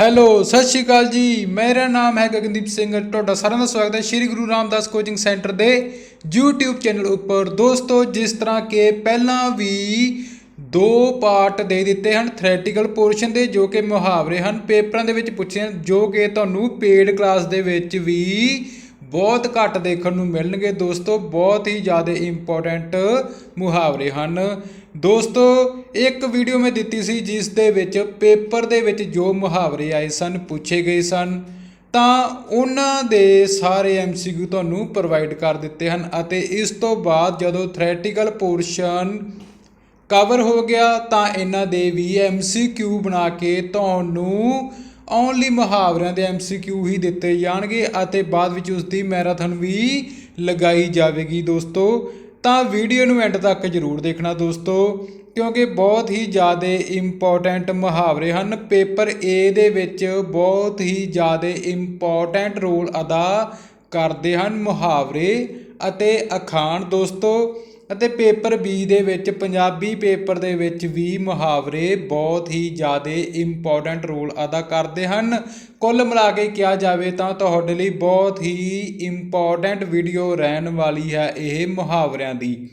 Hello, ਸਤਿ ਸ਼੍ਰੀ ਅਕਾਲ ਜੀ। ਮੇਰਾ ਨਾਮ ਹੈ ਗਗਨਦੀਪ ਸਿੰਘ ਤੁਹਾਡਾ ਸਾਰਿਆਂ ਦਾ ਸਵਾਗਤ ਹੈ ਸ਼੍ਰੀ ਗੁਰੂ ਰਾਮਦਾਸ ਕੋਚਿੰਗ ਸੈਂਟਰ ਦੇ YouTube ਚੈਨਲ ਉੱਪਰ। ਦੋਸਤੋ, ਜਿਸ ਤਰ੍ਹਾਂ ਕਿ ਪਹਿਲਾਂ ਵੀ ਦੋ ਪਾਰਟ ਦੇ ਦਿੱਤੇ ਹਨ ਥਿਓਰੇਟੀਕਲ ਪੋਰਸ਼ਨ ਦੇ, ਜੋ ਕਿ ਮੁਹਾਵਰੇ ਹਨ। ਪੇਪਰਾਂ ਦੇ ਵਿੱਚ ਪੁੱਛੇ ਜੋ ਕਿ ਤੁਹਾਨੂੰ ਪੇਡ ਕਲਾਸ ਦੇ ਵਿੱਚ ਵੀ ਬਹੁਤ ਘੱਟ ਦੇਖਣ ਨੂੰ ਮਿਲਣਗੇ। ਦੋਸਤੋ, ਬਹੁਤ ਹੀ ਜ਼ਿਆਦਾ ਇੰਪੋਰਟੈਂਟ ਮੁਹਾਵਰੇ ਹਨ। ਦੋਸਤੋ, ਇੱਕ ਵੀਡੀਓ ਮੈਂ ਦਿੱਤੀ ਸੀ, ਜਿਸ ਦੇ ਵਿੱਚ, ਪੇਪਰ ਦੇ ਵਿੱਚ ਜੋ ਮੁਹਾਵਰੇ ਆਏ ਸਨ, ਪੁੱਛੇ ਗਏ ਸਨ। ਤਾਂ ਉਹਨਾਂ ਦੇ ਸਾਰੇ ਐਮਸੀਕਿਊ ਤੁਹਾਨੂੰ ਪ੍ਰੋਵਾਈਡ ਕਰ ਦਿੱਤੇ ਹਨ ਅਤੇ ਇਸ ਤੋਂ ਬਾਅਦ ਜਦੋਂ ਥਿਓਰੇਟੀਕਲ ਪੋਰਸ਼ਨ ਕਵਰ ਹੋ ਗਿਆ, ਤਾਂ ਇਹਨਾਂ ਦੇ ਵੀ ਐਮਸੀਕਿਊ ਬਣਾ ਕੇ ਤੁਹਾਨੂੰ ਓਨਲੀ ਮੁਹਾਵਰਿਆਂ ਦੇ ਐਮਸੀਕਿਊ ਹੀ ਦਿੱਤੇ ਜਾਣਗੇ ਅਤੇ ਬਾਅਦ ਵਿੱਚ ਉਸ ਦੀ ਮੈਰਾਥਨ ਵੀ ਲਗਾਈ ਜਾਵੇਗੀ ਦੋਸਤੋ। ਤਾਂ ਵੀਡੀਓ ਨੂੰ ਐਂਡ ਤੱਕ ਜ਼ਰੂਰ ਦੇਖਣਾ ਦੋਸਤੋ, ਕਿਉਂਕਿ ਬਹੁਤ ਹੀ ਜ਼ਿਆਦਾ ਇੰਪੋਰਟੈਂਟ ਮੁਹਾਵਰੇ ਹਨ। ਪੇਪਰ A ਦੇ ਵਿੱਚ ਬਹੁਤ ਹੀ ਜ਼ਿਆਦਾ ਇੰਪੋਰਟੈਂਟ ਰੋਲ ਅਦਾ ਕਰਦੇ ਹਨ ਮੁਹਾਵਰੇ ਅਤੇ ਅਖਾਣ ਦੋਸਤੋ। ਅਤੇ ਪੇਪਰ ਬੀ ਦੇ ਵਿੱਚ, ਪੰਜਾਬੀ ਪੇਪਰ ਦੇ ਵਿੱਚ ਵੀ ਮੁਹਾਵਰੇ ਬਹੁਤ ਹੀ ਜ਼ਿਆਦਾ ਇੰਪੋਰਟੈਂਟ ਰੋਲ ਅਦਾ ਕਰਦੇ ਹਨ। ਕੁੱਲ ਮਿਲਾ ਕੇ ਕਿਹਾ ਜਾਵੇ ਤਾਂ ਤੁਹਾਡੇ ਲਈ ਬਹੁਤ ਹੀ ਇੰਪੋਰਟੈਂਟ ਵੀਡੀਓ ਰਹਿਣ ਵਾਲੀ ਹੈ ਇਹ ਮੁਹਾਵਰਿਆਂ ਦੀ।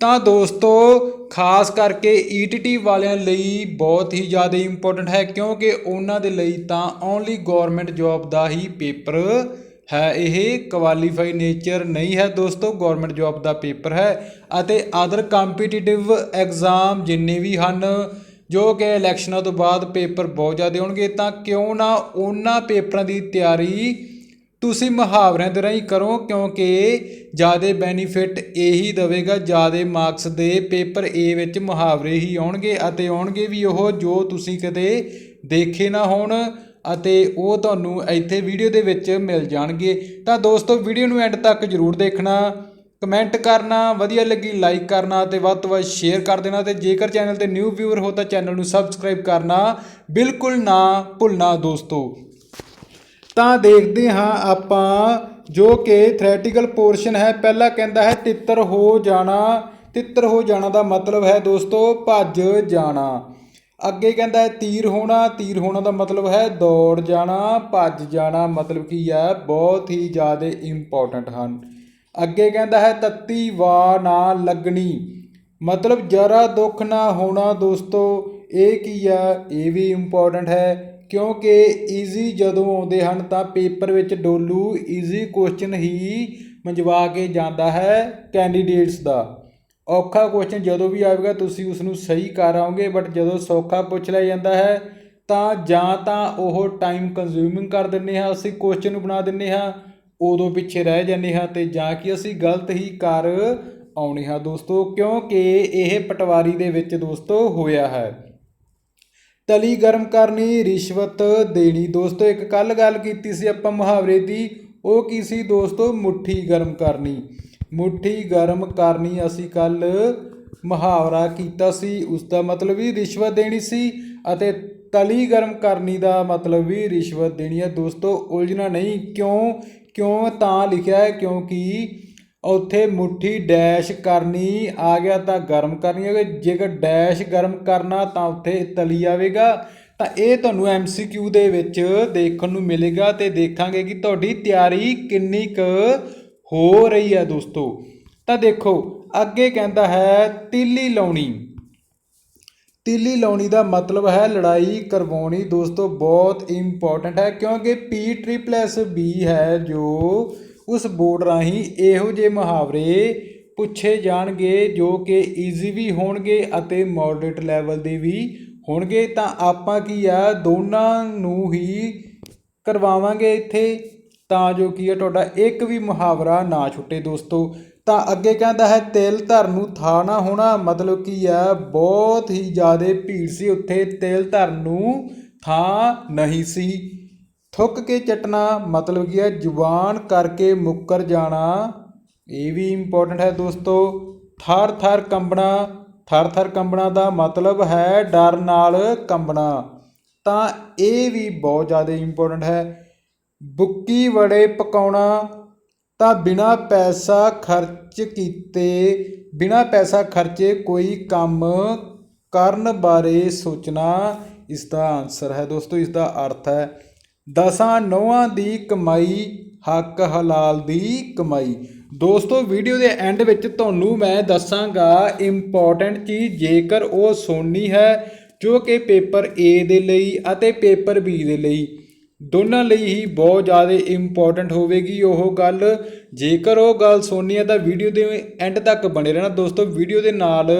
ਤਾਂ ਦੋਸਤੋ, ਖਾਸ ਕਰਕੇ ETT ਵਾਲਿਆਂ ਲਈ ਬਹੁਤ ਹੀ ਜ਼ਿਆਦਾ ਇੰਪੋਰਟੈਂਟ ਹੈ ਕਿਉਂਕਿ ਉਹਨਾਂ ਦੇ ਲਈ ਤਾਂ ਓਨਲੀ ਗਵਰਨਮੈਂਟ ਜੌਬ ਦਾ ਹੀ ਪੇਪਰ ਹੈ ਇਹ ਕੁਆਲੀਫਾਈ ਨੇਚਰ ਨਹੀਂ ਹੈ ਦੋਸਤੋ ਗਵਰਨਮੈਂਟ ਜੌਬ ਦਾ ਪੇਪਰ ਹੈ ਅਤੇ ਅਦਰ ਕੰਪੀਟੀਟਿਵ ਐਗਜ਼ਾਮ ਜਿੰਨੇ ਵੀ ਹਨ, ਜੋ ਕਿ ਇਲੈਕਸ਼ਨਾਂ ਤੋਂ ਬਾਅਦ ਪੇਪਰ ਬਹੁਤ ਜ਼ਿਆਦਾ ਹੋਣਗੇ, ਤਾਂ ਕਿਉਂ ਨਾ ਉਹਨਾਂ ਪੇਪਰਾਂ ਦੀ ਤਿਆਰੀ ਤੁਸੀਂ ਮੁਹਾਵਰਿਆਂ ਦੇ ਰਾਹੀਂ ਕਰੋ, ਕਿਉਂਕਿ ਜ਼ਿਆਦਾ ਬੈਨੀਫਿਟ ਇਹੀ ਦੇਵੇਗਾ, ਜ਼ਿਆਦਾ ਮਾਰਕਸ ਦੇ ਪੇਪਰ A ਵਿੱਚ ਮੁਹਾਵਰੇ ਹੀ ਆਉਣਗੇ ਅਤੇ ਆਉਣਗੇ ਵੀ ਉਹ ਜੋ ਤੁਸੀਂ ਕਦੇ ਦੇਖੇ ਨਾ ਹੋਣ। ਅਤੇ ਉਹ ਤੁਹਾਨੂੰ ਇੱਥੇ ਵੀਡੀਓ ਦੇ ਵਿੱਚ ਮਿਲ ਜਾਣਗੇ। ਤਾਂ ਦੋਸਤੋ, ਵੀਡੀਓ ਨੂੰ ਐਂਡ ਤੱਕ ਜ਼ਰੂਰ ਦੇਖਣਾ, ਕਮੈਂਟ ਕਰਨਾ, ਵਧੀਆ ਲੱਗੀ ਲਾਈਕ ਕਰਨਾ ਤੇ ਵੱਧ ਤੋਂ ਵੱਧ ਸ਼ੇਅਰ ਕਰ ਦੇਣਾ ਤੇ ਜੇਕਰ ਚੈਨਲ ਤੇ ਨਿਊ ਵਿਊਅਰ ਹੋ ਤਾਂ ਚੈਨਲ ਨੂੰ ਸਬਸਕ੍ਰਾਈਬ ਕਰਨਾ ਬਿਲਕੁਲ ਨਾ ਭੁੱਲਣਾ ਦੋਸਤੋ। ਤਾਂ ਦੇਖਦੇ ਹਾਂ ਆਪਾਂ ਜੋ ਕਿ ਥਰੈਟੀਕਲ ਪੋਰਸ਼ਨ ਹੈ। ਪਹਿਲਾ ਕਹਿੰਦਾ ਹੈ ਤਿੱਤਰ ਹੋ ਜਾਣਾ। ਤਿੱਤਰ ਹੋ ਜਾਣਾ ਦਾ ਮਤਲਬ ਹੈ ਦੋਸਤੋ, ਭੱਜ ਜਾਣਾ। ਅੱਗੇ ਕਹਿੰਦਾ ਹੈ, ਤੀਰ ਹੋਣਾ ਤੀਰ ਹੋਣਾ ਦਾ ਮਤਲਬ ਹੈ ਦੌੜ ਜਾਣਾ, ਭੱਜ ਜਾਣਾ, ਮਤਲਬ ਕੀ ਹੈ, ਬਹੁਤ ਹੀ ਜ਼ਿਆਦਾ ਇੰਪੋਰਟੈਂਟ ਹਨ। ਅੱਗੇ ਕਹਿੰਦਾ ਹੈ, ਤੱਤੀ ਵਾ ਨਾ ਲੱਗਣੀ, ਮਤਲਬ ਜਰਾ ਦੁੱਖ ਨਾ ਹੋਣਾ ਦੋਸਤੋ, ਇਹ ਕੀ ਆ ਇਹ ਵੀ ਇੰਪੋਰਟੈਂਟ ਹੈ, ਕਿਉਂਕਿ ਈਜ਼ੀ ਜਦੋਂ ਆਉਂਦੇ ਹਨ ਤਾਂ ਪੇਪਰ ਵਿੱਚ ਡੋਲੂ ਈਜ਼ੀ ਕੁਐਸਚਨ ਹੀ ਮੰਜਵਾ ਕੇ ਜਾਂਦਾ ਹੈ ਕੈਂਡੀਡੇਟਸ ਦਾ। ਔਖਾ ਕੁਐਸਚਨ ਜਦੋਂ ਵੀ ਆਵੇਗਾ ਤੁਸੀਂ ਉਸ ਨੂੰ ਸਹੀ ਕਰ ਆਓਗੇ ਬਟ ਜਦੋਂ ਸੌਖਾ ਪੁੱਛ ਲਿਆ ਜਾਂਦਾ ਹੈ, ਤਾਂ ਜਾਂ ਤਾਂ ਉਹ ਟਾਈਮ ਕੰਜ਼ਿਊਮਿੰਗ ਕਰ ਦਿੰਦੇ ਹਾਂ, ਅਸੀਂ ਕੁਐਸਚਨ ਨੂੰ ਬਣਾ ਦਿੰਦੇ ਹਾਂ, ਉਦੋਂ ਪਿੱਛੇ ਰਹਿ ਜਾਂਦੇ ਹਾਂ ਤੇ ਜਾਂ ਕਿ ਅਸੀਂ ਗਲਤ ਹੀ ਕਰ ਆਉਣੇ ਹਾਂ ਦੋਸਤੋ, ਕਿਉਂਕਿ ਇਹ ਪਟਵਾਰੀ ਦੇ ਵਿੱਚ ਦੋਸਤੋ ਹੋਇਆ ਹੈ। ਤਲੀ ਗਰਮ ਕਰਨੀ ਰਿਸ਼ਵਤ ਦੇਣੀ। ਦੋਸਤੋ, ਇੱਕ ਕੱਲ ਗੱਲ ਕੀਤੀ ਸੀ ਆਪਾਂ ਮੁਹਾਵਰੇ ਦੀ, ਉਹ ਕੀ ਸੀ ਦੋਸਤੋ? ਮੁੱਠੀ ਗਰਮ ਕਰਨੀ। ਮੁੱਠੀ ਗਰਮ ਕਰਨੀ ਅਸੀਂ ਕੱਲ ਮੁਹਾਵਰਾ ਕੀਤਾ ਸੀ। ਉਸ ਦਾ ਮਤਲਬ ਵੀ ਰਿਸ਼ਵਤ ਦੇਣੀ ਸੀ ਅਤੇ ਤਲੀ ਗਰਮ ਕਰਨੀ ਦਾ ਮਤਲਬ ਵੀ ਰਿਸ਼ਵਤ ਦੇਣੀ ਹੈ। ਦੋਸਤੋ, ਉਲਝਣਾ ਨਹੀਂ, ਕਿਉਂ? ਕਿਉਂ ਤਾਂ ਲਿਖਿਆ ਹੈ? ਕਿਉਂਕਿ ਉੱਥੇ ਮੁੱਠੀ ਡੈਸ਼ ਕਰਨੀ ਆ ਗਿਆ ਤਾਂ ਗਰਮ ਕਰਨੀ ਹੋਵੇ। ਜੇਕਰ ਡੈਸ਼ ਗਰਮ ਕਰਨਾ ਤਾਂ ਉੱਥੇ ਤਲੀ ਆਵੇਗਾ। ਤਾਂ ਇਹ ਤੁਹਾਨੂੰ ਐਮਸੀਕਿਊ ਦੇ ਵਿੱਚ ਦੇਖਣ ਨੂੰ ਮਿਲੇਗਾ ਤੇ ਦੇਖਾਂਗੇ ਕਿ ਤੁਹਾਡੀ ਤਿਆਰੀ ਕਿੰਨੀ ਕੁ ਹੋ ਰਹੀ ਹੈ ਦੋਸਤੋ। ਤਾਂ ਦੇਖੋ, ਅੱਗੇ ਕਹਿੰਦਾ ਹੈ, ਤੀਲੀ ਲਾਉਣੀ। ਤੀਲੀ ਲਾਉਣੀ ਦਾ ਮਤਲਬ ਹੈ ਲੜਾਈ ਕਰਵਾਉਣੀ। ਦੋਸਤੋ, ਬਹੁਤ ਇੰਪੋਰਟੈਂਟ ਹੈ, ਕਿਉਂਕਿ ਪੀ ਟ੍ਰਿਪਲਸ ਬੀ ਹੈ ਜੋ ਉਸ ਬੋਰਡ ਰਾਹੀਂ ਇਹੋ ਜਿਹੇ ਮੁਹਾਵਰੇ ਪੁੱਛੇ ਜਾਣਗੇ, ਜੋ ਕਿ ਈਜ਼ੀ ਵੀ ਹੋਣਗੇ ਅਤੇ ਮੋਡਰੇਟ ਲੈਵਲ ਦੇ ਵੀ ਹੋਣਗੇ। ਤਾਂ ਆਪਾਂ ਕੀ ਆ, ਦੋਨਾਂ ਨੂੰ ਹੀ ਕਰਵਾਵਾਂਗੇ ਇੱਥੇ। ਤਾਂ ਜੋ ਕੀ ਹੈ ਤੁਹਾਡਾ ਇੱਕ ਵੀ ਮੁਹਾਵਰਾ ਨਾ ਛੁੱਟੇ ਦੋਸਤੋ। ਤਾਂ ਅੱਗੇ ਕਹਿੰਦਾ ਹੈ, ਤਿਲ ਧਰ ਨੂੰ ਥਾ ਨਾ ਹੋਣਾ। ਮਤਲਬ ਕੀ ਆ ਬਹੁਤ ਹੀ ਜ਼ਿਆਦਾ ਭੀੜ ਸੀ ਉੱਥੇ। ਤਿਲ ਧਰ ਨੂੰ ਥਾਂ ਨਹੀਂ ਸੀ। ਥੁੱਕ ਕੇ ਚਟਣਾ ਮਤਲਬ ਕੀ ਹੈ, ਜ਼ੁਬਾਨ ਕਰਕੇ ਮੁੱਕਰ ਜਾਣਾ। ਇਹ ਵੀ ਇੰਪੋਰਟੈਂਟ ਹੈ ਦੋਸਤੋ। ਥਰ ਥਰ ਕੰਬਣਾ, ਥਰ ਥਰ ਕੰਬਣਾ ਦਾ ਮਤਲਬ ਹੈ ਡਰ ਨਾਲ ਕੰਬਣਾ। ਤਾਂ ਇਹ ਵੀ ਬਹੁਤ ਜ਼ਿਆਦਾ ਇੰਪੋਰਟੈਂਟ ਹੈ। ਬੁੱਕੀ ਵੜੇ ਪਕਾਉਣਾ ਤਾਂ ਬਿਨਾਂ ਪੈਸਾ ਖਰਚ ਕੀਤੇ, ਬਿਨਾਂ ਪੈਸਾ ਖਰਚੇ ਕੋਈ ਕੰਮ ਕਰਨ ਬਾਰੇ ਸੋਚਣਾ, ਇਸ ਦਾ ਆਨਸਰ ਹੈ ਦੋਸਤੋ, ਇਸ ਦਾ ਅਰਥ ਹੈ ਦਸਾਂ ਨੌਆਂ ਦੀ ਕਮਾਈ, ਹੱਕ ਹਲਾਲ ਦੀ ਕਮਾਈ। ਦੋਸਤੋ ਵੀਡੀਓ ਦੇ ਐਂਡ ਵਿੱਚ ਤੁਹਾਨੂੰ ਮੈਂ ਦੱਸਾਂਗਾ ਇੰਪੋਰਟੈਂਟ ਚੀਜ਼, ਜੇਕਰ ਉਹ ਸੋਨੀ ਹੈ ਜੋ ਕਿ ਪੇਪਰ A ਦੇ ਲਈ ਅਤੇ ਪੇਪਰ B ਦੇ ਲਈ। ਦੋਨਾਂ ਲਈ ਹੀ ਬਹੁਤ ਜ਼ਿਆਦਾ ਇੰਪੋਰਟੈਂਟ ਹੋਵੇਗੀ ਉਹ ਗੱਲ। ਜੇਕਰ ਉਹ ਗੱਲ ਸੁਣਨੀ ਹੈ ਤਾਂ ਵੀਡੀਓ ਦੇ ਐਂਡ ਤੱਕ ਬਣੇ ਰਹਿਣਾ। ਦੋਸਤੋ ਵੀਡੀਓ ਦੇ ਨਾਲ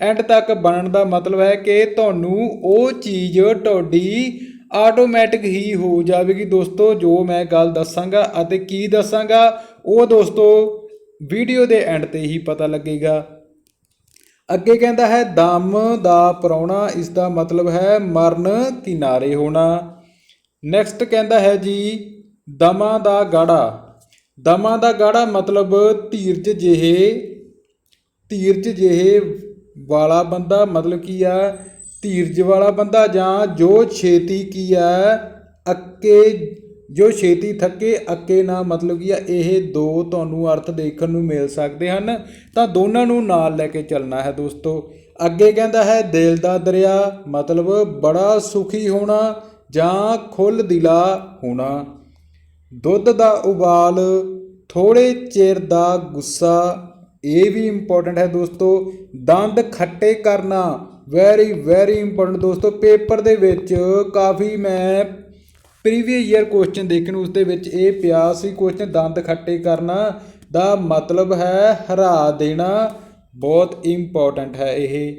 ਐਂਡ ਤੱਕ ਬਣਨ ਦਾ ਮਤਲਬ ਹੈ ਕਿ ਤੁਹਾਨੂੰ ਉਹ ਚੀਜ਼ ਤੁਹਾਡੀ ਆਟੋਮੈਟਿਕ ਹੀ ਹੋ ਜਾਵੇਗੀ। ਦੋਸਤੋ, ਜੋ ਮੈਂ ਗੱਲ ਦੱਸਾਂਗਾ ਅਤੇ ਕੀ ਦੱਸਾਂਗਾ, ਉਹ ਦੋਸਤੋ ਵੀਡੀਓ ਦੇ ਐਂਡ ਤੇ ਹੀ ਪਤਾ ਲੱਗੇਗਾ। ਅੱਗੇ ਕਹਿੰਦਾ ਹੈ, ਦਮ ਦਾ ਪਰੌਣਾ ਇਸ ਦਾ ਮਤਲਬ ਹੈ ਮਰਨ ਕਿਨਾਰੇ ਹੋਣਾ। ਨੈਕਸਟ ਕਹਿੰਦਾ ਹੈ ਜੀ, ਦਮਾ ਦਾ ਗਾੜਾ। ਦਮਾ ਦਾ ਗਾੜਾ ਮਤਲਬ ਧੀਰਜ ਜਿਹੇ ਧੀਰਜ ਜਿਹੇ ਵਾਲਾ ਬੰਦਾ ਮਤਲਬ ਕੀ ਆ? ਧੀਰਜ ਵਾਲਾ ਬੰਦਾ ਜਾਂ ਜੋ ਛੇਤੀ ਕੀ ਆ, ਅੱਕੇ, ਜੋ ਛੇਤੀ ਥੱਕੇ, ਅੱਕੇ ਨਾ ਮਤਲਬ ਕੀ ਆ, ਇਹ ਦੋ ਤੁਹਾਨੂੰ ਅਰਥ ਦੇਖਣ ਨੂੰ ਮਿਲ ਸਕਦੇ ਹਨ। ਤਾਂ ਦੋਨਾਂ ਨੂੰ ਨਾਲ ਲੈ ਕੇ ਚੱਲਣਾ ਹੈ ਦੋਸਤੋ। ਅੱਗੇ ਕਹਿੰਦਾ ਹੈ, ਦਿਲ ਦਾ ਦਰਿਆ ਮਤਲਬ ਬੜਾ ਸੁਖੀ ਹੋਣਾ ਜਾਂ ਖੁੱਲ ਦਿਲਾ ਹੋਣਾ। ਦੁੱਧ ਦਾ ਉਬਾਲ ਥੋੜੇ ਚਿਰ ਦਾ ਗੁੱਸਾ, ਇਹ ਵੀ ਇੰਪੋਰਟੈਂਟ ਹੈ ਦੋਸਤੋ। ਦੰਦ ਖੱਟੇ ਕਰਨਾ ਵੈਰੀ ਵੈਰੀ ਇੰਪੋਰਟੈਂਟ ਦੋਸਤੋ। ਪੇਪਰ ਦੇ ਵਿੱਚ ਕਾਫੀ ਮੈਂ ਪ੍ਰੀਵੀਅਸ ਈਅਰ ਕੁਐਸਚਨ ਦੇਖਣ ਉਸ ਦੇ ਵਿੱਚ ਇਹ ਪਿਆ ਸੀ ਕੁਐਸਚਨ ਦੰਦ ਖੱਟੇ ਕਰਨਾ ਦਾ ਮਤਲਬ ਹੈ ਹਰਾ ਦੇਣਾ। ਬਹੁਤ ਇੰਪੋਰਟੈਂਟ ਹੈ ਇਹ।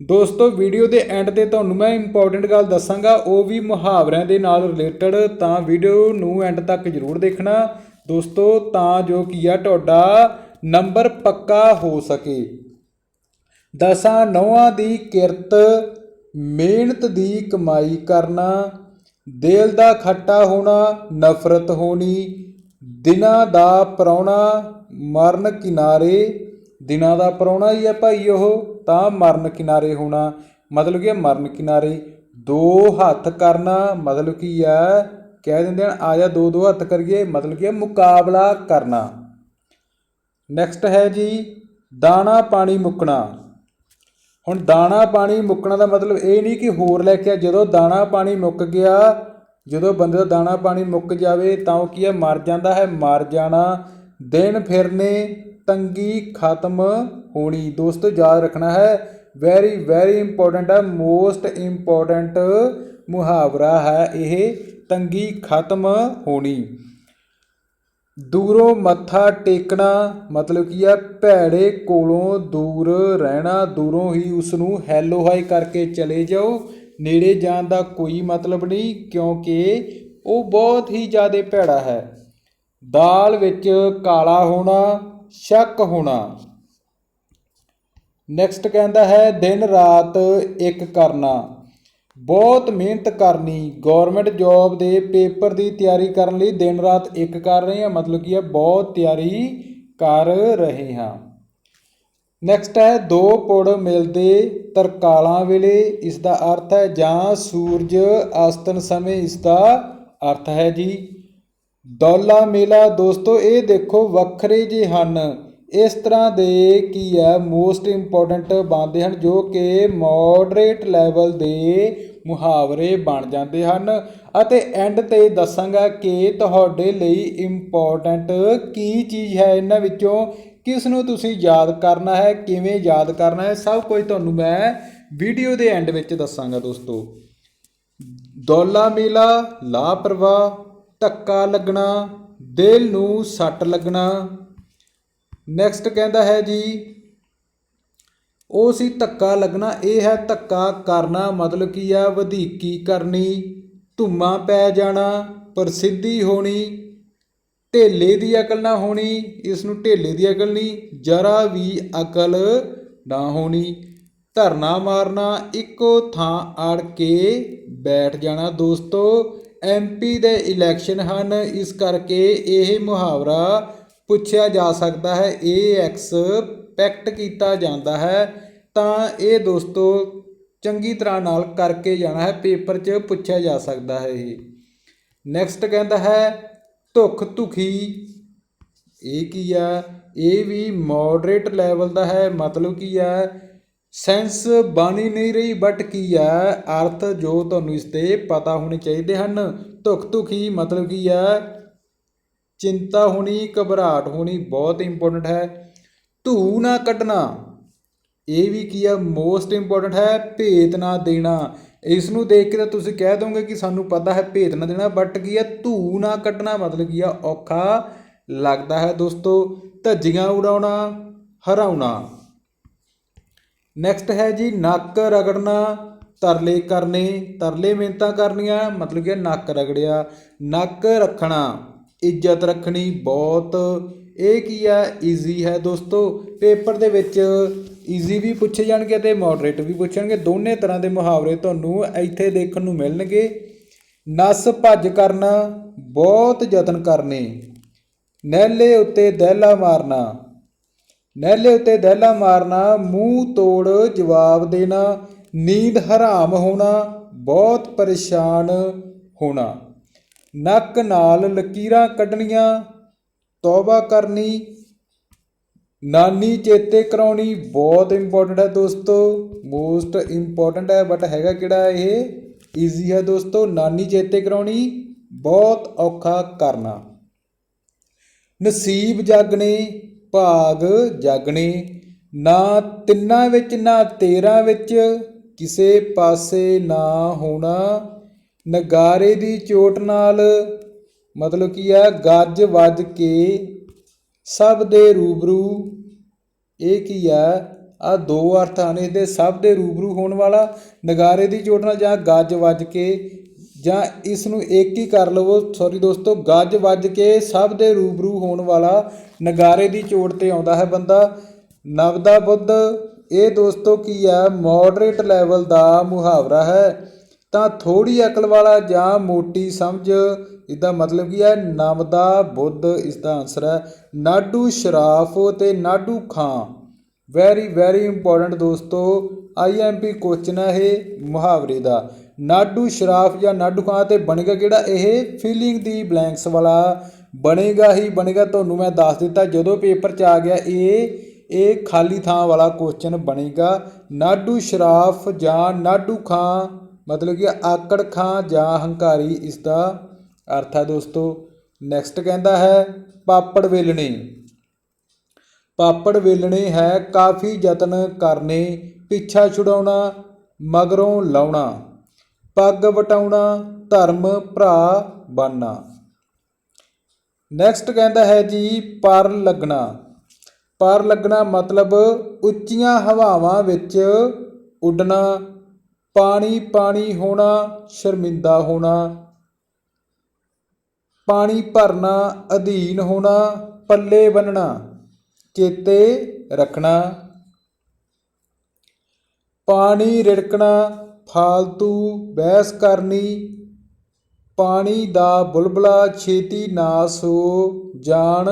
ਦੋਸਤੋ ਵੀਡੀਓ ਦੇ ਐਂਡ ਤੇ ਤੁਹਾਨੂੰ ਮੈਂ ਇੰਪੋਰਟੈਂਟ ਗੱਲ ਦੱਸਾਂਗਾ, ਉਹ ਵੀ ਮੁਹਾਵਰਿਆਂ ਦੇ ਨਾਲ ਰਿਲੇਟਡ ਤਾਂ ਵੀਡੀਓ ਨੂੰ ਐਂਡ ਤੱਕ ਜ਼ਰੂਰ ਦੇਖਣਾ। ਦੋਸਤੋ, ਤਾਂ ਜੋ ਕੀ ਆ, ਤੁਹਾਡਾ ਨੰਬਰ ਪੱਕਾ ਹੋ ਸਕੇ। ਦਸਾਂ ਨੌਆਂ ਦੀ ਕਿਰਤ, ਮਿਹਨਤ ਦੀ ਕਮਾਈ ਕਰਨਾ, ਦਿਲ ਦਾ ਖੱਟਾ ਹੋਣਾ, ਨਫ਼ਰਤ ਹੋਣੀ, ਦਿਨਾਂ ਦਾ ਪਰੌਣਾ, ਮਰਨ ਕਿਨਾਰੇ, ਦਿਨਾਂ ਦਾ ਪਰੌਣਾ ਹੀ ਹੈ ਭਾਈ ਉਹ। ਤਾਂ ਮਰਨ ਕਿਨਾਰੇ ਹੋਣਾ। ਮਤਲਬ ਕਿ ਮਰਨ ਕਿਨਾਰੇ ਦੋ ਹੱਥ ਕਰਨਾ, ਮਤਲਬ ਕੀ ਆ, ਕਹਿ ਦਿੰਦੇ ਹਨ, ਆ ਜਾ ਦੋ ਦੋ ਹੱਥ ਕਰੀਏ, ਮਤਲਬ ਕੀ ਹੈ ਮੁਕਾਬਲਾ ਕਰਨਾ। ਨੈਕਸਟ ਹੈ ਜੀ, ਦਾਣਾ ਪਾਣੀ ਮੁੱਕਣਾ। ਹੁਣ ਦਾਣਾ ਪਾਣੀ ਮੁੱਕਣਾ ਦਾ ਮਤਲਬ ਇਹ ਨਹੀਂ ਕਿ ਹੋਰ ਲੈ ਕੇ ਆ, ਜਦੋਂ ਦਾਣਾ ਪਾਣੀ ਮੁੱਕ ਗਿਆ, ਜਦੋਂ ਬੰਦੇ ਦਾ ਦਾਣਾ ਪਾਣੀ ਮੁੱਕ ਜਾਵੇ, ਤਾਂ ਉਹ ਕੀ ਹੈ ਮਰ ਜਾਂਦਾ ਹੈ, ਮਰ ਜਾਣਾ। ਦਿਨ ਫਿਰਨੇ ਤੰਗੀ ਖਤਮ ਹੋਣੀ। ਦੋਸਤੋ, ਯਾਦ ਰੱਖਣਾ ਹੈ ਵੈਰੀ ਵੈਰੀ ਇੰਪੋਰਟੈਂਟ ਹੈ ਮੋਸਟ ਇੰਪੋਰਟੈਂਟ ਮੁਹਾਵਰਾ ਹੈ ਇਹ, ਤੰਗੀ ਖਤਮ ਹੋਣੀ। ਦੂਰੋਂ ਮੱਥਾ ਟੇਕਣਾ ਮਤਲਬ ਕੀ ਹੈ, ਭੈੜੇ ਕੋਲੋਂ ਦੂਰ ਰਹਿਣਾ, ਦੂਰੋਂ ਹੀ ਉਸ ਨੂੰ ਹੈਲੋ ਹਾਈ ਕਰਕੇ ਚਲੇ ਜਾਓ। ਨੇੜੇ ਜਾਣ ਦਾ ਕੋਈ ਮਤਲਬ ਨਹੀਂ, ਕਿਉਂਕਿ ਉਹ ਬਹੁਤ ਹੀ ਜ਼ਿਆਦਾ ਭੈੜਾ ਹੈ। ਦਾਲ ਵਿੱਚ ਕਾਲਾ ਹੋਣਾ ਸ਼ੱਕ ਹੋਣਾ। ਨੈਕਸਟ ਕਹਿੰਦਾ ਹੈ, ਦਿਨ ਰਾਤ ਇੱਕ ਕਰਨਾ। ਬਹੁਤ ਮਿਹਨਤ ਕਰਨੀ। ਗਵਰਨਮੈਂਟ ਜੌਬ ਦੇ ਪੇਪਰ ਦੀ ਤਿਆਰੀ ਕਰਨ ਲਈ ਦਿਨ ਰਾਤ ਇੱਕ ਕਰ ਰਹੇ ਹਾਂ। ਮਤਲਬ ਕੀ ਹੈ, ਬਹੁਤ ਤਿਆਰੀ ਕਰ ਰਹੇ ਹਾਂ। ਨੈਕਸਟ ਹੈ, ਦੋ ਪੁੜ ਮਿਲਦੇ ਤਰਕਾਲਾਂ ਵੇਲੇ। ਇਸ ਦਾ ਅਰਥ ਹੈ, ਜਾਂ ਸੂਰਜ ਅਸਤਨ ਸਮੇਂ ਇਸ ਦਾ ਅਰਥ ਹੈ ਜੀ ਦੌਲਾ ਮੇਲਾ ਦੋਸਤੋ, ਇਹ ਦੇਖੋ ਵੱਖਰੇ ਜਿਹੇ ਹਨ। ਇਸ ਤਰ੍ਹਾਂ ਦੇ ਕੀ ਹੈ ਮੋਸਟ ਇੰਪੋਰਟੈਂਟ ਬਣਦੇ ਹਨ, ਜੋ ਕਿ ਮੋਡਰੇਟ ਲੈਵਲ ਦੇ ਮੁਹਾਵਰੇ ਬਣ ਜਾਂਦੇ ਹਨ। ਅਤੇ ਐਂਡ ਤੇ ਦੱਸਾਂਗਾ ਕਿ ਤੁਹਾਡੇ ਲਈ ਇੰਪੋਰਟੈਂਟ ਕੀ ਚੀਜ਼ ਹੈ ਇਹਨਾਂ ਵਿੱਚੋਂ ਕਿਸ ਨੂੰ ਤੁਸੀਂ ਯਾਦ ਕਰਨਾ ਹੈ, ਕਿਵੇਂ ਯਾਦ ਕਰਨਾ ਹੈ, ਸਭ ਕੁਝ ਤੁਹਾਨੂੰ ਮੈਂ ਵੀਡੀਓ ਦੇ ਐਂਡ ਵਿੱਚ ਦੱਸਾਂਗਾ ਦੋਸਤੋ। ਦੌਲਾ ਮੇਲਾ, ਲਾਪਰਵਾਹ ਧੱਕਾ ਲੱਗਣਾ, ਦਿਲ ਨੂੰ ਸੱਟ ਲੱਗਣਾ। ਨੈਕਸਟ ਕਹਿੰਦਾ ਹੈ ਜੀ, ਉਹ ਸੀ ਧੱਕਾ ਲੱਗਣਾ, ਇਹ ਹੈ ਧੱਕਾ ਕਰਨਾ ਮਤਲਬ ਕੀ ਆ, ਵਧੀਕੀ ਕਰਨੀ, ਧੁੰਮਾ ਪੈ ਜਾਣਾ, ਪ੍ਰਸਿੱਧੀ ਹੋਣੀ, ਢੇਲੇ ਦੀ ਅਕਲ ਨਾ ਹੋਣੀ ਇਸ ਨੂੰ ਢੇਲੇ ਦੀ ਅਕਲ ਨਹੀਂ, ਜਰਾ ਵੀ ਅਕਲ ਨਾ ਹੋਣੀ। ਧਰਨਾ ਮਾਰਨਾ, ਇੱਕੋ ਥਾਂ ਅੜ ਕੇ ਬੈਠ ਜਾਣਾ ਦੋਸਤੋ ਐਮਪੀ ਦੇ ਇਲੈਕਸ਼ਨ ਹਨ। ਇਸ ਕਰਕੇ ਇਹ ਮੁਹਾਵਰਾ ਪੁੱਛਿਆ ਜਾ ਸਕਦਾ ਹੈ ਇਹ ਐਕਸਪੈਕਟ ਕੀਤਾ ਜਾਂਦਾ ਹੈ। ਤਾਂ ਇਹ ਦੋਸਤੋ ਚੰਗੀ ਤਰ੍ਹਾਂ ਨਾਲ ਕਰਕੇ ਜਾਣਾ ਹੈ, ਪੇਪਰ 'ਚ ਪੁੱਛਿਆ ਜਾ ਸਕਦਾ ਹੈ ਇਹ। ਨੈਕਸਟ ਕਹਿੰਦਾ ਹੈ, ਧੁੱਖ ਧੁਖੀ। ਇਹ ਕੀ ਆ? ਇਹ ਵੀ ਮੋਡਰੇਟ ਲੈਵਲ ਦਾ ਹੈ, ਮਤਲਬ ਕੀ ਆ? ਸੈਂਸ ਬਾਣੀ ਨਹੀਂ ਰਹੀ ਬਟ ਕੀ ਹੈ? ਅਰਥ ਜੋ ਤੁਹਾਨੂੰ ਇਸ 'ਤੇ ਪਤਾ ਹੋਣੇ ਚਾਹੀਦੇ ਹਨ। ਧੁਖ ਧੁਖੀ ਮਤਲਬ ਕੀ ਹੈ? ਚਿੰਤਾ ਹੋਣੀ, ਘਬਰਾਹਟ ਹੋਣੀ ਬਹੁਤ ਇੰਪੋਰਟੈਂਟ ਹੈ। ਧੂ ਨਾ ਕੱਢਣਾ, ਇਹ ਵੀ ਕੀ ਹੈ? ਮੋਸਟ ਇੰਪੋਰਟੈਂਟ ਹੈ। ਭੇਤ ਨਾ ਦੇਣਾ। ਇਸ ਨੂੰ ਦੇਖ ਕੇ ਤਾਂ ਤੁਸੀਂ ਕਹਿ ਦੋਗੇ ਕਿ ਸਾਨੂੰ ਪਤਾ ਹੈ ਭੇਤ ਨਾ ਦੇਣਾ ਬਟ ਕੀ ਹੈ? ਧੂ ਨਾ ਕੱਢਣਾ ਮਤਲਬ ਕੀ ਆ ਔਖਾ ਲੱਗਦਾ ਹੈ ਦੋਸਤੋ। ਧੱਜੀਆਂ ਉਡਾਉਣਾ, ਹਰਾਉਣਾ। ਨੈਕਸਟ ਹੈ ਜੀ, ਨੱਕ ਰਗੜਨਾ, ਤਰਲੇ ਕਰਨੇ, ਤਰਲੇ ਮਿਹਨਤਾਂ ਕਰਨੀਆਂ, ਮਤਲਬ ਕਿ ਨੱਕ ਰਗੜਿਆ, ਨੱਕ ਰੱਖਣਾ, ਇੱਜ਼ਤ ਰੱਖਣੀ ਬਹੁਤ। ਇਹ ਕੀ ਆ ਈਜ਼ੀ ਹੈ ਦੋਸਤੋ। ਪੇਪਰ ਦੇ ਵਿੱਚ ਈਜ਼ੀ ਵੀ ਪੁੱਛੇ ਜਾਣਗੇ ਤੇ ਮੋਡਰੇਟ ਵੀ ਪੁੱਛਣਗੇ। ਦੋਨੇ ਤਰ੍ਹਾਂ ਦੇ ਮੁਹਾਵਰੇ ਤੁਹਾਨੂੰ ਇੱਥੇ ਦੇਖਣ ਨੂੰ ਮਿਲਣਗੇ। ਨਸ ਭੱਜ ਕਰਨਾ, ਬਹੁਤ ਯਤਨ ਕਰਨੇ। ਨਹਿਲੇ ਉੱਤੇ ਦਹਿਲਾ ਮਾਰਨਾ। ਨਹਿਲੇ ਉੱਤੇ ਦਹਿਲਾ ਮਾਰਨਾ, ਮੂੰਹ ਤੋੜ ਜਵਾਬ ਦੇਣਾ, ਨੀਂਦ ਹਰਾਮ ਹੋਣਾ, ਬਹੁਤ ਪਰੇਸ਼ਾਨ ਹੋਣਾ। ਨੱਕ ਨਾਲ ਲਕੀਰਾਂ ਕੱਢਣੀਆਂ, ਤੌਬਾ ਕਰਨੀ, ਨਾਨੀ ਚੇਤੇ ਕਰਾਉਣੀ, ਬਹੁਤ ਇੰਪੋਰਟੈਂਟ ਹੈ ਦੋਸਤੋ ਮੋਸਟ ਇੰਪੋਰਟੈਂਟ ਹੈ ਬਟ ਹੈਗਾ ਕਿਹੜਾ ਇਹ? ਈਜ਼ੀ ਹੈ ਦੋਸਤੋ, ਨਾਨੀ ਚੇਤੇ ਕਰਾਉਣੀ, ਬਹੁਤ ਔਖਾ ਕਰਨਾ। ਨਸੀਬ ਜਾਗਣੇ ਭਾਗ ਜਾਗਣੇ, ਨਾ ਤਿੰਨਾਂ ਵਿੱਚ, ਨਾ ਤੇਰਾਂ ਵਿੱਚ ਕਿਸੇ ਪਾਸੇ ਨਾ ਹੋਣਾ। ਨਗਾਰੇ ਦੀ ਚੋਟ ਨਾਲ ਮਤਲਬ ਕੀ ਆ, ਗੱਜ ਵੱਜ ਕੇ ਸਭ ਦੇ ਰੂਬਰੂ। ਇਹ ਕੀ ਹੈ ਆ ਦੋ ਅਰਥ ਹਨ ਇਹਦੇ, ਸਭ ਦੇ ਰੂਬਰੂ ਹੋਣ ਵਾਲਾ, ਨਗਾਰੇ ਦੀ ਚੋਟ ਨਾਲ ਜਾਂ ਗੱਜ ਵੱਜ ਕੇ ਜਾਂ ਇਸ ਨੂੰ ਇੱਕ ਹੀ ਕਰ ਲਵੋ ਸੌਰੀ ਦੋਸਤੋ, ਗੱਜ ਵੱਜ ਕੇ ਸਭ ਦੇ ਰੂਬਰੂ ਹੋਣ ਵਾਲਾ ਨਗਾਰੇ ਦੀ ਚੋਟ ਤੇ ਆਉਂਦਾ ਹੈ ਬੰਦਾ। ਨਵਦਾ ਬੁੱਧ, ਇਹ ਦੋਸਤੋ ਕੀ ਹੈ? ਮੋਡਰੇਟ ਲੈਵਲ ਦਾ ਮੁਹਾਵਰਾ ਹੈ। ਤਾਂ ਥੋੜੀ ਅਕਲ ਵਾਲਾ ਜਾਂ ਮੋਟੀ ਸਮਝ ਇਹਦਾ ਮਤਲਬ ਕੀ ਹੈ? ਨਵਦਾ ਬੁੱਧ ਇਸ ਦਾ ਆਨਸਰ ਹੈ, ਨਾਡੂ ਸ਼ਰਾਫ ਤੇ ਨਾਡੂ ਖਾਂ। ਵੈਰੀ ਵੈਰੀ ਇੰਪੋਰਟੈਂਟ ਦੋਸਤੋ ਆਈਐਮਪੀ ਕੁਐਸਚਨ ਹੈ ਇਹ ਮੁਹਾਵਰੇ ਦਾ। ਨਾਡੂ ਸ਼ਰਾਫ ਜਾਂ ਨਾਡੂ ਖਾਂ ਤੇ ਬਣੇਗਾ ਕਿਹੜਾ? ਇਹ ਫੀਲਿੰਗ ਦੀ ਬਲੈਂਕਸ ਵਾਲਾ ਬਣੇਗਾ ਹੀ ਬਣੇਗਾ। ਤੁਹਾਨੂੰ ਮੈਂ ਦੱਸ ਦਿੱਤਾ, ਜਦੋਂ ਪੇਪਰ 'ਚ ਆ ਗਿਆ, ਇਹ ਇਹ ਖਾਲੀ ਥਾਂ ਵਾਲਾ ਕੁਐਸਚਨ ਬਣੇਗਾ। ਨਾਡੂ ਸ਼ਰਾਫ ਜਾਂ ਨਾਡੂ ਖਾਂ, ਮਤਲਬ ਕਿ ਆਕੜ ਖਾਂ ਜਾਂ ਹੰਕਾਰੀ, ਇਸ ਦਾ ਅਰਥ ਹੈ ਦੋਸਤੋ ਨੈਕਸਟ ਕਹਿੰਦਾ ਹੈ, ਪਾਪੜ ਵੇਲਣੇ। ਪਾਪੜ ਵੇਲਣੇ ਹੈ ਕਾਫੀ ਯਤਨ ਕਰਨੇ, ਪਿੱਛਾ ਛੁਡਾਉਣਾ, ਮਗਰੋਂ ਲਾਉਣਾ। ਪੱਗ ਵਟਾਉਣਾ, ਧਰਮ ਭਰਾ ਬਣਨਾ। ਨੈਕਸਟ ਕਹਿੰਦਾ ਹੈ ਜੀ, ਪਰ ਲੱਗਣਾ। ਪਰ ਲੱਗਣਾ ਮਤਲਬ ਉੱਚੀਆਂ ਹਵਾਵਾਂ ਵਿੱਚ ਉੱਡਣਾ, ਪਾਣੀ ਪਾਣੀ ਹੋਣਾ, ਸ਼ਰਮਿੰਦਾ ਹੋਣਾ। ਪਾਣੀ ਭਰਨਾ, ਅਧੀਨ ਹੋਣਾ, ਪੱਲੇ ਬੰਨਣਾ, ਚੇਤੇ ਰੱਖਣਾ। ਪਾਣੀ ਰਿੜਕਣਾ ਫਾਲਤੂ ਬਹਿਸ ਕਰਨੀ, ਪਾਣੀ ਦਾ ਬੁਲਬੁਲਾ ਛੇਤੀ ਨਾਸ ਹੋ ਜਾਣ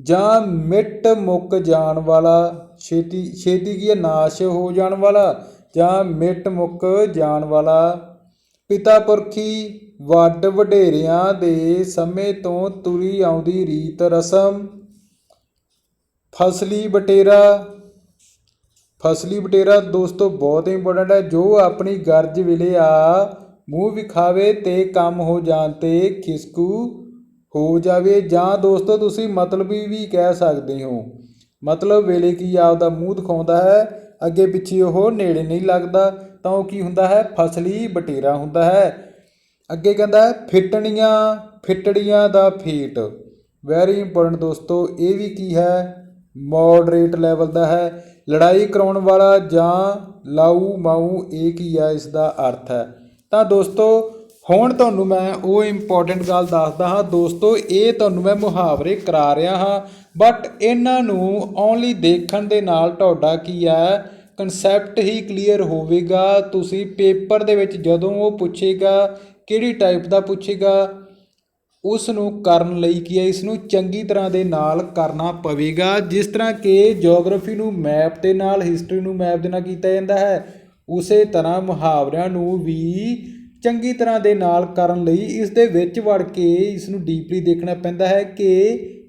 ਜਾਂ ਮਿੱਟ ਮੁੱਕ ਜਾਣ ਵਾਲਾ, ਛੇਤੀ ਛੇਤੀ ਕੀ ਹੈ? ਨਾਸ਼ ਹੋ ਜਾਣ ਵਾਲਾ ਜਾਂ ਮਿੱਟ ਮੁੱਕ ਜਾਣ ਵਾਲਾ। ਪਿਤਾ ਪੁਰਖੀ, ਵੱਡ ਵਡੇਰਿਆਂ ਦੇ ਸਮੇਂ ਤੋਂ ਤੁਰੀ ਆਉਂਦੀ ਰੀਤ ਰਸਮ। ਫਸਲੀ ਬਟੇਰਾ ਫਸਲੀ ਬਟੇਰਾ ਦੋਸਤੋ, ਬਹੁਤ ਇੰਪੋਰਟੈਂਟ ਹੈ। ਜੋ ਆਪਣੀ ਗਰਜ ਵੇਲੇ ਆ, ਮੂੰਹ ਵਿਖਾਵੇ ਤੇ ਕੰਮ ਹੋ ਜਾਣ ਤੇ ਖਿਸਕੂ ਹੋ ਜਾਵੇ। ਜਾਂ ਦੋਸਤੋ, ਤੁਸੀਂ ਮਤਲਬੀ ਵੀ ਕਹਿ ਸਕਦੇ ਹੋ। ਮਤਲਬ ਵੇਲੇ ਕੀ ਆਪਦਾ ਮੂੰਹ ਦਿਖਾਉਂਦਾ ਹੈ, ਅੱਗੇ ਪਿੱਛੇ ਉਹ ਨੇੜੇ ਨਹੀਂ ਲੱਗਦਾ। ਤਾਂ ਉਹ ਕੀ ਹੁੰਦਾ ਹੈ? ਫਸਲੀ ਬਟੇਰਾ ਹੁੰਦਾ ਹੈ। ਅੱਗੇ ਕਹਿੰਦਾ ਹੈ, ਫਿੱਟਣੀਆਂ, ਫਿੱਟੜੀਆਂ ਦਾ ਫੀਟ। ਵੈਰੀ ਇੰਪੋਰਟੈਂਟ ਦੋਸਤੋ, ਇਹ ਵੀ ਕੀ ਹੈ? ਮੋਡਰੇਟ ਲੈਵਲ ਦਾ ਹੈ। ਲੜਾਈ ਕਰਾਉਣ ਵਾਲਾ ਜਾਂ ਲਾਊ ਮਾਊ ਇਹ ਕੀ ਹੈ ਇਸ ਦਾ ਅਰਥ ਹੈ। ਤਾਂ ਦੋਸਤੋ, ਹੁਣ ਤੁਹਾਨੂੰ ਮੈਂ ਉਹ ਇੰਪੋਰਟੈਂਟ ਗੱਲ ਦੱਸਦਾ ਹਾਂ। ਦੋਸਤੋ, ਇਹ ਤੁਹਾਨੂੰ ਮੈਂ ਮੁਹਾਵਰੇ ਕਰਾ ਰਿਹਾ ਹਾਂ ਬਟ ਇਹਨਾਂ ਨੂੰ ਓਨਲੀ ਦੇਖਣ ਦੇ ਨਾਲ ਤੁਹਾਡਾ ਕੀ ਹੈ? ਕਨਸੈਪਟ ਹੀ ਕਲੀਅਰ ਹੋਵੇਗਾ। ਤੁਸੀਂ ਪੇਪਰ ਦੇ ਵਿੱਚ ਜਦੋਂ ਉਹ ਪੁੱਛੇਗਾ, ਕਿਹੜੀ ਟਾਈਪ ਦਾ ਪੁੱਛੇਗਾ ਉਸ ਨੂੰ ਕਰਨ ਲਈ ਕੀ ਹੈ ਇਸ ਨੂੰ ਚੰਗੀ ਤਰ੍ਹਾਂ ਦੇ ਨਾਲ ਕਰਨਾ ਪਵੇਗਾ। ਜਿਸ ਤਰ੍ਹਾਂ ਕਿ ਜੀਓਗ੍ਰਾਫੀ ਨੂੰ ਮੈਪ ਦੇ ਨਾਲ ਹਿਸਟਰੀ ਨੂੰ ਮੈਪ ਦੇ ਨਾਲ ਕੀਤਾ ਜਾਂਦਾ ਹੈ, ਉਸੇ ਤਰ੍ਹਾਂ ਮੁਹਾਵਰਿਆਂ ਨੂੰ ਵੀ ਚੰਗੀ ਤਰ੍ਹਾਂ ਦੇ ਨਾਲ ਕਰਨ ਲਈ ਇਸ ਦੇ ਵਿੱਚ ਵੜ ਕੇ ਇਸ ਨੂੰ ਡੀਪਲੀ ਦੇਖਣਾ ਪੈਂਦਾ ਹੈ ਕਿ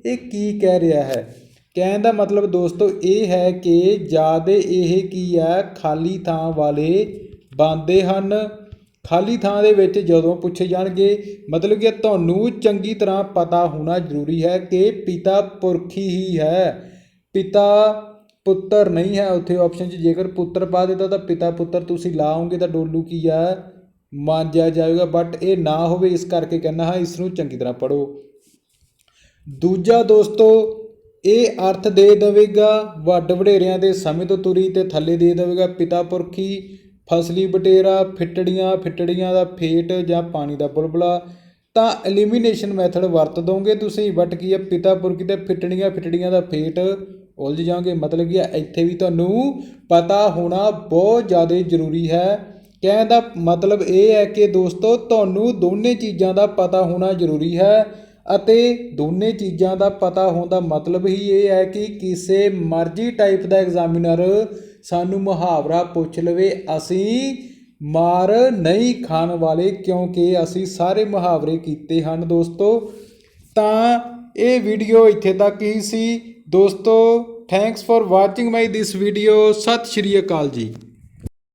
ਇਹ ਕੀ ਕਹਿ ਰਿਹਾ ਹੈ। ਕਹਿਣ ਦਾ ਮਤਲਬ ਦੋਸਤੋ ਇਹ ਹੈ ਕਿ ਜ਼ਿਆਦਾ ਇਹ ਕੀ ਹੈ, ਖਾਲੀ ਥਾਂ ਵਾਲੇ ਬਣਦੇ ਹਨ। ਖਾਲੀ ਥਾਂ ਦੇ ਵਿੱਚ ਜਦੋਂ ਪੁੱਛੇ ਜਾਣਗੇ, ਮਤਲਬ ਕਿ ਤੁਹਾਨੂੰ ਚੰਗੀ ਤਰ੍ਹਾਂ ਪਤਾ ਹੋਣਾ ਜ਼ਰੂਰੀ ਹੈ ਕਿ ਪਿਤਾ ਪੁਰਖੀ ਹੀ ਹੈ। ਪਿਤਾ ਪੁੱਤਰ ਨਹੀਂ ਹੈ ਉੱਥੇ ਆਪਸ਼ਨ 'ਚ। ਜੇਕਰ ਪੁੱਤਰ ਪਾ ਦਿੱਤਾ ਤਾਂ ਪਿਤਾ ਪੁੱਤਰ ਤੁਸੀਂ ਲਾਓਗੇ ਤਾਂ ਡੋਲੂ ਕੀ ਆ ਮਾਂਜਿਆ ਜਾਏਗਾ ਬਟ ਇਹ ਨਾ ਹੋਵੇ, ਇਸ ਕਰਕੇ ਕਹਿੰਦਾ ਹਾਂ, ਇਸ ਨੂੰ ਚੰਗੀ ਤਰ੍ਹਾਂ ਪੜੋ ਦੂਜਾ ਦੋਸਤੋ, ਇਹ ਅਰਥ ਦੇ ਦੇਵੇਗਾ, ਵੱਡ ਵਡੇਰਿਆਂ ਦੇ ਸਮੇਂ ਤੋਂ ਤੁਰੀ ਤੇ ਥੱਲੇ ਦੇ ਦੇਵੇਗਾ, ਪਿਤਾ ਪੁਰਖੀ। ਫਸਲੀ ਬਟੇਰਾ, ਫਿੱਟੜੀਆਂ ਫਿੱਟੜੀਆਂ ਦਾ ਫੇਟ ਜਾਂ ਪਾਣੀ ਦਾ ਬੁਲਬੁਲਾ, ਤਾਂ ਐਲੀਮੀਨੇਸ਼ਨ ਮੈਥਡ ਵਰਤ ਦੋਗੇ ਤੁਸੀਂ ਬਟ ਕੀ ਹੈ ਪਿਤਾ ਪੁਰਖੀ ਤੇ ਫਿੱਟੜੀਆਂ ਫਿੱਟੜੀਆਂ ਦਾ ਫੇਟ ਉਲਝ ਜਾਓਗੇ? ਮਤਲਬ ਕੀ ਹੈ ਇੱਥੇ ਵੀ ਤੁਹਾਨੂੰ ਪਤਾ ਹੋਣਾ ਬਹੁਤ ਜ਼ਿਆਦਾ ਜ਼ਰੂਰੀ ਹੈ। ਕਹਿਣ ਦਾ ਮਤਲਬ ਇਹ ਹੈ ਕਿ ਦੋਸਤੋ, ਤੁਹਾਨੂੰ ਦੋਨੇ ਚੀਜ਼ਾਂ ਦਾ ਪਤਾ ਹੋਣਾ ਜ਼ਰੂਰੀ ਹੈ ਅਤੇ ਦੋਨੇ ਚੀਜ਼ਾਂ ਦਾ ਪਤਾ ਹੋਣ ਦਾ ਮਤਲਬ ਹੀ ਇਹ ਹੈ ਕਿ ਕਿਸੇ ਮਰਜ਼ੀ ਟਾਈਪ ਦਾ ਐਗਜ਼ਾਮੀਨਰ ਸਾਨੂੰ ਮੁਹਾਵਰਾ ਪੁੱਛ ਲਵੇ, ਅਸੀਂ ਮਾਰ ਨਹੀਂ ਖਾਣ ਵਾਲੇ ਕਿਉਂਕਿ ਅਸੀਂ ਸਾਰੇ ਮੁਹਾਵਰੇ ਕੀਤੇ ਹਨ ਦੋਸਤੋ। ਤਾਂ ਇਹ ਵੀਡੀਓ ਇੱਥੇ ਤੱਕ ਹੀ ਸੀ। ਦੋਸਤੋ thanks for watching my this video ਸਤਿ ਸ਼੍ਰੀ ਅਕਾਲ ਜੀ।